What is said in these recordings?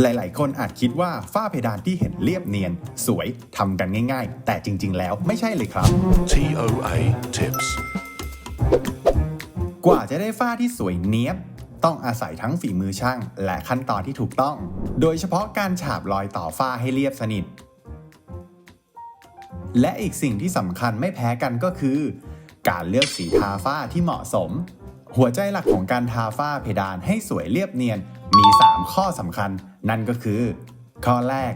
หลาย ๆ คนอาจคิดว่าฝ้าเพดานที่เห็นเรียบเนียน สวยทำกันง่าย ๆ แต่จริง ๆ แล้วไม่ใช่เลยครับ TOA tips. กว่าจะได้ฝ้าที่สวยเนี้ยบ ต้องอาศัยทั้งฝีมือช่าง และขั้นตอนที่ถูกต้อง โดยเฉพาะการฉาบรอยต่อฝ้าให้เรียบสนิท และอีกสิ่งที่สำคัญไม่แพ้กันก็คือ การเลือกสีทาฝ้าที่เหมาะสม หัวใจหลักของการทาฝ้าเพดานให้สวยเรียบเนียน มี 3 ข้อสำคัญ นั่นก็คือ ข้อแรก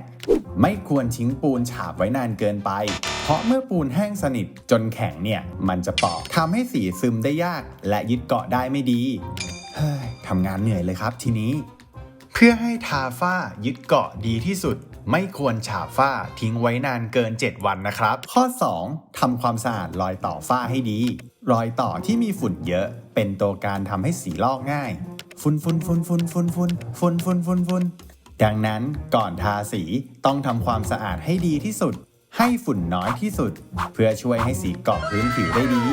ไม่ควรทิ้งปูนฉาบไว้นานเกินไป เพราะเมื่อปูนแห้งสนิทจนแข็งเนี่ย มันจะปอกทำให้สีซึมได้ยาก และยึดเกาะได้ไม่ดี เฮ้ยทำงานเหนื่อยเลยครับทีนี้ เพื่อให้ทาฝ้ายึดเกาะดีที่สุด ไม่ควรฉาบฝ้าทิ้งไว้นานเกิน 7 วันนะครับ ข้อ 2. ทำความสะอาดรอยต่อฝ้าให้ดี รอยต่อที่มีฝุ่นเยอะ เป็นตัวการทำให้สีลอกง่าย ฝุ่นฝุ่นฝุ่นฝุ่นฝุ่นฝุ่นฝุ่นฝุ่นฝุ่นฝุ่นดังนั้นก่อนทาสีต้องทำความสะอาดให้ดีที่สุด ให้ฝุ่นน้อยที่สุด เพื่อช่วยให้สีเกาะพื้นผิวได้ดี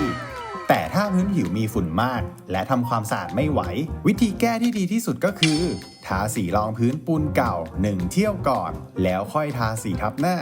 แต่ถ้าพื้นผิวมีฝุ่นมาก และทำความสะอาดไม่ไหว วิธีแก้ที่ดีที่สุดก็คือทาสีรองพื้นปูนเก่า 1 เที่ยวก่อน แล้วค่อยทาสีทับหน้า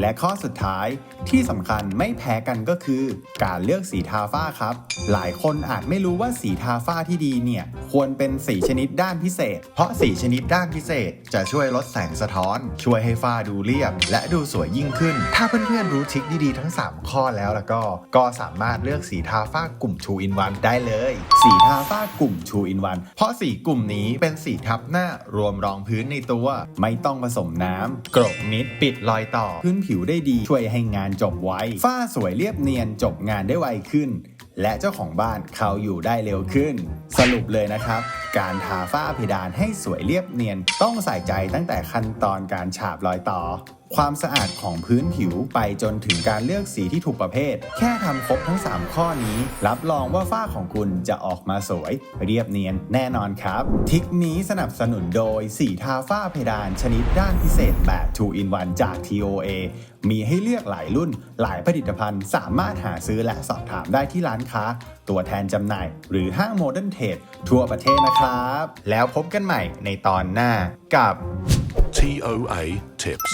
และข้อสุดท้ายที่สำคัญไม่แพ้กันก็คือ การเลือกสีทาฝ้าครับ หลายคนอาจไม่รู้ว่าสีทาฝ้าที่ดีเนี่ยควรเป็นสีชนิดด้านพิเศษ เพราะสีชนิดด้านพิเศษ จะช่วยลดแสงสะท้อน ช่วยให้ฝ้าดูเรียบ และดูสวยยิ่งขึ้น ถ้าเพื่อนๆรู้ทริคดีๆทั้ง 3 ข้อแล้วแล้วก็ ก็สามารถเลือกสีทาฝ้ากลุ่ม True in One ได้เลย สีทาฝ้ากลุ่ม True in One เพราะสีกลุ่มนี้เป็นสีทับหน้ารวมรองพื้นในตัว ไม่ต้องผสมน้ำกรบมิดปิดรอยต่อ พื้นผิวได้ดี ช่วยให้งานจบไวฝ้าสวยเรียบเนียนจบงานได้ไวขึ้น และเจ้าของบ้านเขาอยู่ได้เร็วขึ้น สรุปเลยนะครับ การทาฝ้าเพดานให้สวยเรียบเนียน ต้องใส่ใจตั้งแต่ขั้นตอนการฉาบรอยต่อ ความสะอาดของพื้นผิวไปจนถึงการเลือกสีที่ถูกประเภท แค่ทำครบทั้ง 3 ข้อนี้ รับรองว่าฝ้าของคุณจะออกมาสวย เรียบเนียนแน่นอนครับ ทิกนี้สนับสนุนโดยสีทาฝ้าเพดานชนิดด้านพิเศษแบบ 2 in 1 จาก TOA มีให้เลือกหลายรุ่น หลายผลิตภัณฑ์ สามารถหาซื้อและสอบถามได้ที่ร้านค้า ตัวแทนจำหน่าย หรือห้างโมเดิร์นเทรดทั่วประเทศนะครับ แล้วพบกันใหม่ในตอนหน้ากับ TOA tips.